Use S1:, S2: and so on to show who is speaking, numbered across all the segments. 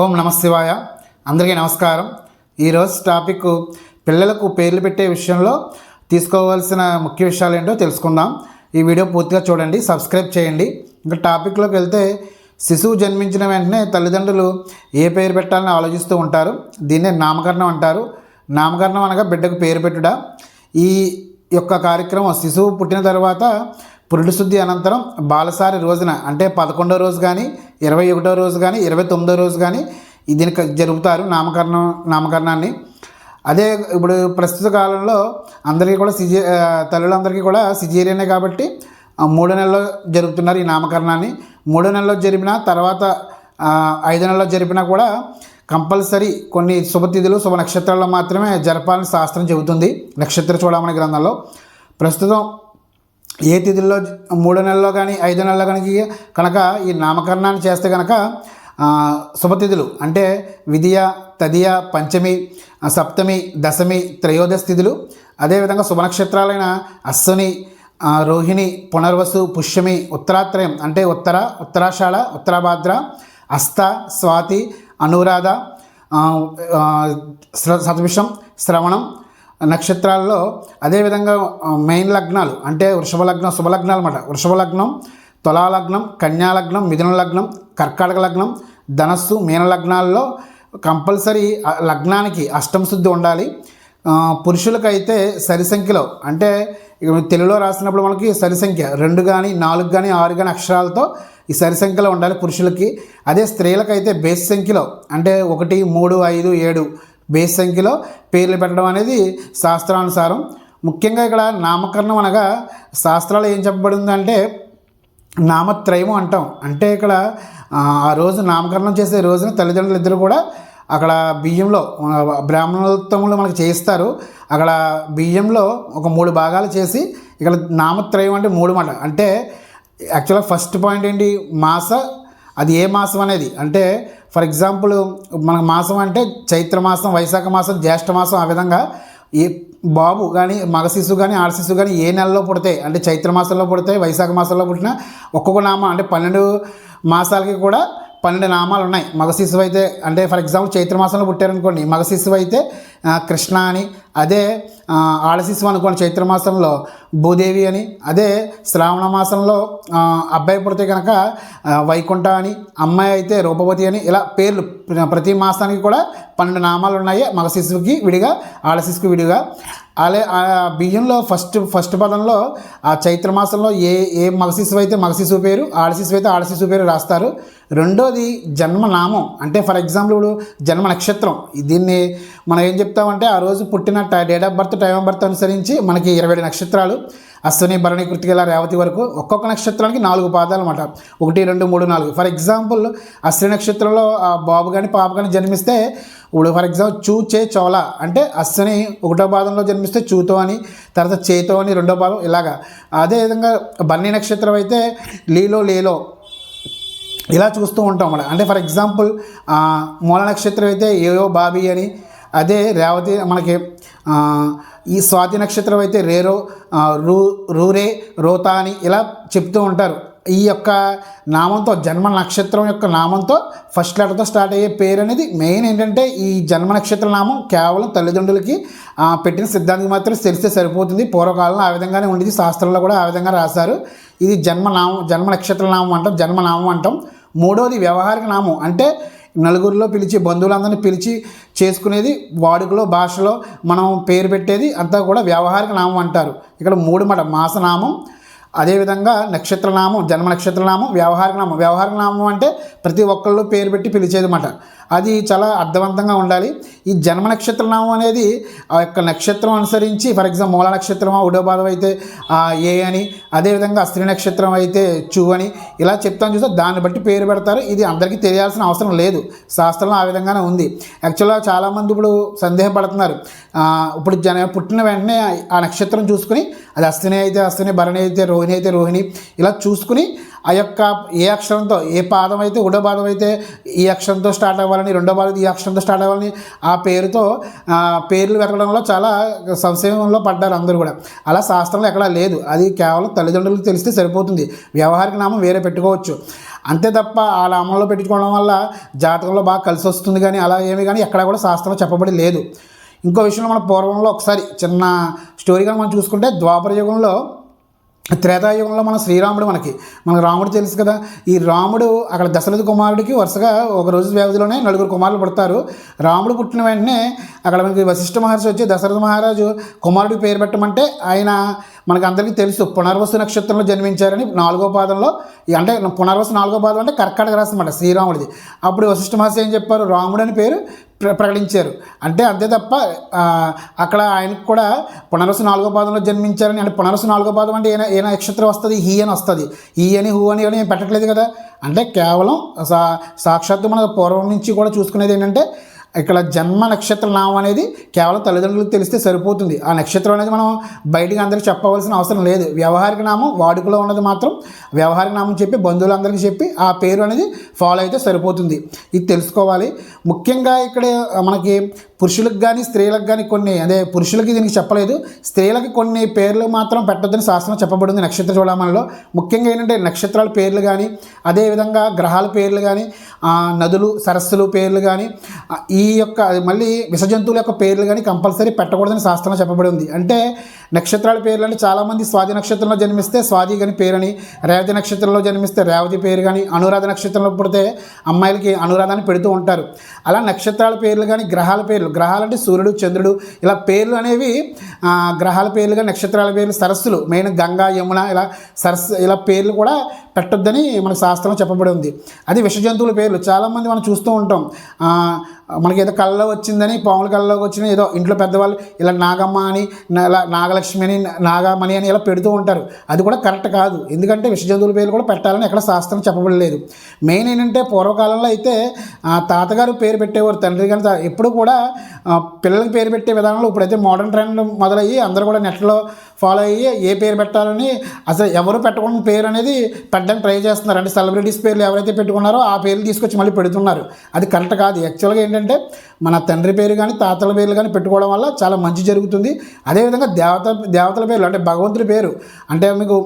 S1: ఓం నమశివాయ అందరికీ నమస్కారం. ఈరోజు టాపిక్ పిల్లలకు పేర్లు పెట్టే విషయంలో తీసుకోవాల్సిన ముఖ్య విషయాలు ఏంటో తెలుసుకుందాం. ఈ వీడియో పూర్తిగా చూడండి సబ్స్క్రైబ్ చేయండి. ఇంకా టాపిక్లోకి వెళ్తే శిశువు జన్మించిన వెంటనే తల్లిదండ్రులు ఏ పేరు పెట్టాలని ఆలోచిస్తూ ఉంటారు? దీన్నే నామకరణం అంటారు. నామకరణం అనగా బిడ్డకు పేరు పెట్టుట. ఈ యొక్క కార్యక్రమం శిశువు పుట్టిన తర్వాత పురుడు శుద్ధి అనంతరం బాలసారి రోజున అంటే పదకొండో రోజు కానీ ఇరవై ఒకటో రోజు కానీ ఇరవై తొమ్మిదో రోజు కానీ దీనికి జరుపుతారు నామకరణం నామకరణాన్ని. అదే ఇప్పుడు ప్రస్తుత కాలంలో అందరికీ కూడా సిజే తల్లులందరికీ కూడా సిజేరియనే కాబట్టి మూడో నెలలో జరుపుతున్నారు ఈ నామకరణాన్ని. మూడో నెలలో జరిపిన తర్వాత ఐదు ఐదో నెలలో జరిపినా కూడా కంపల్సరీ కొన్ని శుభతిథులు శుభ నక్షత్రాల్లో మాత్రమే జరపాలని శాస్త్రం చెబుతుంది నక్షత్ర చూడమని గ్రంథంలో. ప్రస్తుతం ఏ తిథుల్లో మూడో నెలలో కానీ ఐదో నెలలో కానీ కనుక ఈ నామకరణాన్ని చేస్తే కనుక శుభతిథులు అంటే విధియ తదియ పంచమి సప్తమి దశమి త్రయోదశ తిథులు. అదేవిధంగా శుభ నక్షత్రాలైన అశ్వని రోహిణి పునర్వసు పుష్యమి ఉత్తరాత్రయం అంటే ఉత్తర ఉత్తరాషాఢ ఉత్తరాభాద్ర అస్త స్వాతి అనురాధ ఆ, శ్ర- శ్రవణం నక్షత్రాల్లో అదేవిధంగా మెయిన్ లగ్నాలు అంటే వృషభ లగ్నం శుభలగ్నాలు అన్నమాట. వృషభ లగ్నం తులాలగ్నం లగ్నం కన్యా లగ్నం మిథున లగ్నం కర్కాటక లగ్నం ధనస్సు మీన లగ్నాల్లో కంపల్సరీ లగ్నానికి అష్టమ శుద్ధి ఉండాలి. పురుషులకైతే సరి సంఖ్యలో అంటే తెలుగులో రాసినప్పుడు మనకి సరి సంఖ్య రెండు కానీ నాలుగు కానీ ఆరు కానీ అక్షరాలతో ఈ సరి సంఖ్యలో ఉండాలి పురుషులకి. అదే స్త్రీలకైతే బేస్ సంఖ్యలో అంటే ఒకటి మూడు ఐదు ఏడు బేస్ సంఖ్యలో పేర్లు పెట్టడం అనేది శాస్త్రానుసారం. ముఖ్యంగా ఇక్కడ నామకరణం అనగా శాస్త్రాలు ఏం చెప్పబడిందంటే నామత్రయము అంటాం. అంటే ఇక్కడ ఆ, రోజు నామకరణం చేసే రోజున తల్లిదండ్రులు ఇద్దరు కూడా అక్కడ బియ్యంలో బ్రాహ్మణోత్తములు మనకు చేయిస్తారు. అక్కడ బియ్యంలో ఒక మూడు భాగాలు చేసి ఇక్కడ నామత్రయం అంటే మూడు మాట. అంటే యాక్చువల్గా ఫస్ట్ పాయింట్ ఏంటి? మాస అది ఏ మాసం అనేది? అంటే ఫర్ ఎగ్జాంపుల్ మన మాసం అంటే చైత్ర మాసం వైశాఖ మాసం జ్యేష్ఠ మాసం ఆ విధంగా ఏ బాబు కానీ మగ శిశువు కానీ ఆడ శిశువు కానీ ఏ నెలలో పుడతాయి? అంటే చైత్ర మాసంలో పుడతాయి వైశాఖ మాసంలో పుట్టిన ఒక్కొక్క నామ అంటే పన్నెండు మాసాలకి కూడా పన్నెండు నామాలు ఉన్నాయి. మగ శిశువు అయితే అంటే ఫర్ ఎగ్జాంపుల్ చైత్ర మాసంలో పుట్టారనుకోండి మగ శిశువు అయితే కృష్ణ అని అదే ఆ, ఆడ శిశువు అనుకోండి చైత్ర మాసంలో భూదేవి అని అదే శ్రావణ మాసంలో అబ్బాయి పుడితే కనుక వైకుంఠ అని అమ్మాయి అయితే రూపవతి అని ఇలా పేర్లు ప్ర- ప్రతి మాసానికి కూడా పన్నెండు నామాలు ఉన్నాయి మగ శిశువుకి విడిగా ఆడ శిశువుకి విడిగా. అలే ఆ బియ్యంలో ఫస్ట్ ఫస్ట్ పదంలో ఆ చైత్ర మాసంలో ఏ ఏ మగశిశువు అయితే మగశిశువు పేరు ఆడశిశువు అయితే ఆడశిశువు పేరు రాస్తారు. రెండోది జన్మనామం అంటే ఫర్ ఎగ్జాంపుల్ ఇప్పుడు జన్మ నక్షత్రం. దీన్ని మనం ఏం చెప్తామంటే ఆ రోజు పుట్టిన date of birth time of birth అనుసరించి మనకి ఇరవై నక్షత్రాలు. అశ్విని భరణి కృతిక రేవతి వరకు ఒక్కొక్క నక్షత్రానికి నాలుగు పాదాలు అనమాట ఒకటి రెండు మూడు నాలుగు. ఫర్ ఎగ్జాంపుల్ అశ్విని నక్షత్రంలో ఆ బాబు కానీ పాప కానీ జన్మిస్తే ఇప్పుడు ఫర్ ఎగ్జాంపుల్ చూ చే చోళ అంటే అశ్విని ఒకటో పాదంలో జన్మిస్తే చూతో అని తర్వాత చేతో అని రెండో పాదం ఇలాగా. అదేవిధంగా బన్నీ నక్షత్రం అయితే లీలో లేలో ఇలా చూస్తూ ఉంటాం అన్నమాట. అంటే ఫర్ ఎగ్జాంపుల్ మూల నక్షత్రం అయితే ఏయో బాబీ అని అదే రేవతి మనకి ఈ స్వాతి నక్షత్రం అయితే రేరో రూ రూరే రోతా అని ఇలా చెప్తూ ఉంటారు. ఈ యొక్క నామంతో జన్మ నక్షత్రం యొక్క నామంతో ఫస్ట్ లెటర్తో స్టార్ట్ అయ్యే పేరు అనేది మెయిన్ ఏంటంటే ఈ జన్మ నక్షత్ర నామం కేవలం తల్లిదండ్రులకి పెట్టిన సిద్ధాంతం మాత్రం తెలిస్తే సరిపోతుంది. పూర్వకాలంలో ఆ విధంగానే ఉండేది. శాస్త్రంలో కూడా ఆ విధంగా రాశారు. ఇది జన్మ నామం జన్మ నక్షత్ర నామం అంటాం జన్మనామం అంటాం. మూడోది వ్యవహారిక నామం. అంటే నలుగురిలో పిలిచి బంధువులందరినీ పిలిచి చేసుకునేది వాడుకలో భాషలో మనం పేరు పెట్టేది అంతా కూడా వ్యవహారిక నామం అంటారు. ఇక్కడ మూడు మాట మాసనామం అదేవిధంగా నక్షత్రనామం జన్మ నక్షత్రనామం వ్యవహారిక నామం. వ్యవహారిక నామం అంటే ప్రతి ఒక్కళ్ళు పేరు పెట్టి పిలిచేది అది చాలా అర్థవంతంగా ఉండాలి. ఈ జన్మ నక్షత్రనామం అనేది ఆ యొక్క నక్షత్రం అనుసరించి ఫర్ ఎగ్జాంపుల్ మూల నక్షత్రం ఉడోబాధం అయితే ఏ అని అదేవిధంగా స్త్రీ నక్షత్రం అయితే చూ అని ఇలా చెప్తాను చూస్తే దాన్ని బట్టి పేరు పెడతారు. ఇది అందరికీ తెలియాల్సిన అవసరం లేదు. శాస్త్రంలో ఆ విధంగానే ఉంది. యాక్చువల్గా చాలామంది ఇప్పుడు సందేహపడుతున్నారు. ఇప్పుడు జన పుట్టిన వెంటనే ఆ నక్షత్రం చూసుకుని అది అస్తిని అయితే అస్తిని భరణి అయితే రోహిణి అయితే రోహిణి. ఇలా చూసుకుని ఆ యొక్క ఏ అక్షరంతో ఏ పాదం అయితే రెండో పాదం అయితే ఈ అక్షరంతో స్టార్ట్ అవ్వాలని రెండో పాదం ఈ అక్షరంతో స్టార్ట్ అవ్వాలని ఆ పేరుతో పేర్లు వెతకడంలో చాలా సంశయంలో పడ్డారు అందరూ కూడా. అలా శాస్త్రంలో ఎక్కడా లేదు. అది కేవలం తల్లిదండ్రులకు తెలిస్తే సరిపోతుంది. వ్యవహారిక నామం వేరే పెట్టుకోవచ్చు. అంతే తప్ప ఆ నామంలో పెట్టుకోవడం వల్ల జాతకంలో బాగా కలిసి వస్తుంది కానీ అలా ఏమి కానీ ఎక్కడా కూడా శాస్త్రంలో చెప్పబడి లేదు. ఇంకో విషయంలో మన పూర్వంలో ఒకసారి చిన్న స్టోరీగా మనం చూసుకుంటే ద్వాపర యుగంలో త్రేతాయుగంలో మన శ్రీరాముడు మనకి మనకు రాముడు తెలుసు కదా. ఈ రాముడు అక్కడ దశరథ కుమారుడికి వరుసగా ఒక రోజు వ్యవధిలోనే నలుగురు కుమారులు పుడతారు. రాముడు పుట్టిన వెంటనే అక్కడ మనకి వశిష్ఠ మహర్షి వచ్చి దశరథ మహారాజు కుమారుడికి పేరు పెట్టమంటే ఆయన మనకు అందరికీ తెలుసు. పునర్వసు నక్షత్రంలో జన్మించారని నాలుగో పాదంలో ఈ అంటే పునర్వసు నాలుగో పాదం అంటే కర్కాటక రాసి అన్నమాట శ్రీరాముడిది. అప్పుడు వశిష్ఠ మహర్షి ఏం చెప్పారు? రాముడు అని పేరు ప్రకటించారు. అంటే అంతే తప్ప అక్కడ ఆయనకు కూడా పునరసు నాలుగో పాదంలో జన్మించారని అంటే పునరసు నాలుగో పాదం అంటే ఏ ఏ నక్షత్రం వస్తుంది హీ అని వస్తుంది. ఈ అని హూ అని అని ఏం పెట్టట్లేదు కదా. అంటే కేవలం సా సాక్షాత్తు మన పూర్వం నుంచి కూడా చూసుకునేది ఏంటంటే ఇక్కడ జన్మ నక్షత్ర నామం అనేది కేవలం తల్లిదండ్రులకు తెలిస్తే సరిపోతుంది. ఆ నక్షత్రం అనేది మనం బయటికి అందరికీ చెప్పవలసిన అవసరం లేదు. వ్యవహారిక నామం వాడుకలో ఉన్నది మాత్రం వ్యవహారిక నామం చెప్పి బంధువులందరికీ చెప్పి ఆ పేరు అనేది ఫాలో అయితే సరిపోతుంది. ఇది తెలుసుకోవాలి. ముఖ్యంగా ఇక్కడ మనకి పురుషులకు కానీ స్త్రీలకు కానీ కొన్ని అదే పురుషులకి దీనికి చెప్పలేదు. స్త్రీలకి కొన్ని పేర్లు మాత్రం పెట్టొద్దని శాస్త్రం చెప్పబడింది నక్షత్ర చూడమనిలో ముఖ్యంగా ఏంటంటే నక్షత్రాల పేర్లు కానీ అదేవిధంగా గ్రహాల పేర్లు కానీ నదులు సరస్సులు పేర్లు కానీ ఈ ఈ యొక్క మళ్ళీ విష జంతువుల యొక్క పేర్లు కానీ కంపల్సరీ పెట్టకూడదని శాస్త్రంలో చెప్పబడి ఉంది. అంటే నక్షత్రాల పేర్లు అంటే చాలామంది స్వాతి నక్షత్రంలో జన్మిస్తే స్వాతి కానీ పేరని రేవతి నక్షత్రంలో జన్మిస్తే రేవతి పేరు కానీ అనురాధ నక్షత్రంలో పుడితే అమ్మాయిలకి అనురాధాన్ని పెడుతూ ఉంటారు. అలా నక్షత్రాల పేర్లు కానీ గ్రహాల పేర్లు గ్రహాలు అంటే సూర్యుడు చంద్రుడు ఇలా పేర్లు అనేవి గ్రహాల పేర్లు కానీ నక్షత్రాల పేర్లు సరస్సులు మెయిన్ గంగా యమున ఇలా సరస్సు ఇలా పేర్లు కూడా పెట్టొద్దని మన శాస్త్రం చెప్పబడి ఉంది. అది విష జంతువుల పేర్లు. చాలామంది మనం చూస్తూ ఉంటాం. మనకి ఏదో కళ్ళలో వచ్చిందని పాముల కళ్ళలోకి వచ్చిన ఏదో ఇంట్లో పెద్దవాళ్ళు ఇలా నాగమ్మ అని ఇలా నాగలక్ష్మి అని నాగమణి అని ఇలా పెడుతూ ఉంటారు. అది కూడా కరెక్ట్ కాదు. ఎందుకంటే విష జంతువుల పేర్లు కూడా పెట్టాలని ఎక్కడ శాస్త్రం చెప్పబడలేదు. మెయిన్ ఏంటంటే పూర్వకాలంలో అయితే తాతగారు పేరు పెట్టేవారు తండ్రి కానీ ఎప్పుడు కూడా పిల్లలకి పేరు పెట్టే విధానంలో ఇప్పుడైతే మోడర్న్ ట్రెండ్ మొదలయ్యి అందరూ కూడా నెట్లో ఫాలో అయ్యి ఏ పేరు పెట్టాలని అసలు ఎవరు పెట్టకుండా పేరు అనేది పెట్టడానికి ట్రై చేస్తున్నారు. అంటే సెలబ్రిటీస్ పేర్లు ఎవరైతే పెట్టుకున్నారో ఆ పేర్లు తీసుకొచ్చి మళ్ళీ పెడుతున్నారు. అది కరెక్ట్ కాదు. యాక్చువల్గా ఏంటంటే మన తండ్రి పేరు కానీ తాతల పేర్లు కానీ పెట్టుకోవడం వల్ల చాలా మంచి జరుగుతుంది. అదేవిధంగా దేవత దేవతల పేర్లు అంటే భగవంతుడి పేరు. అంటే మీకు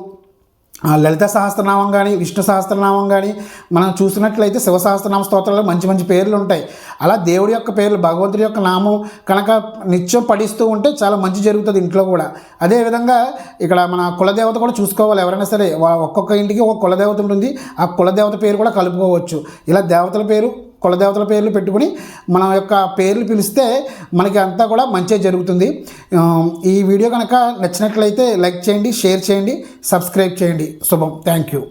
S1: లలిత సహస్రనామం కానీ విష్ణు సహస్రనామం కానీ మనం చూసినట్లయితే శివ సహస్రనామ స్తోత్రాల్లో మంచి మంచి పేర్లు ఉంటాయి. అలా దేవుడి యొక్క పేర్లు భగవంతుడి యొక్క నామం కనుక నిత్యం పడిస్తూ ఉంటే చాలా మంచి జరుగుతుంది ఇంట్లో కూడా. అదేవిధంగా ఇక్కడ మన కులదేవత కూడా చూసుకోవాలి. ఎవరైనా సరే ఒక్కొక్క ఇంటికి ఒక కులదేవత ఉంటుంది. ఆ కులదేవత పేరు కూడా కలుపుకోవచ్చు. ఇలా దేవతల పేరు కులదేవతల పేర్లు పెట్టుకుని మన యొక్క పేర్లు పిలిస్తే మనకి అంతా కూడా మంచిగా జరుగుతుంది. ఈ వీడియో కనుక నచ్చినట్లయితే లైక్ చేయండి షేర్ చేయండి సబ్స్క్రైబ్ చేయండి. శుభం. Thank you.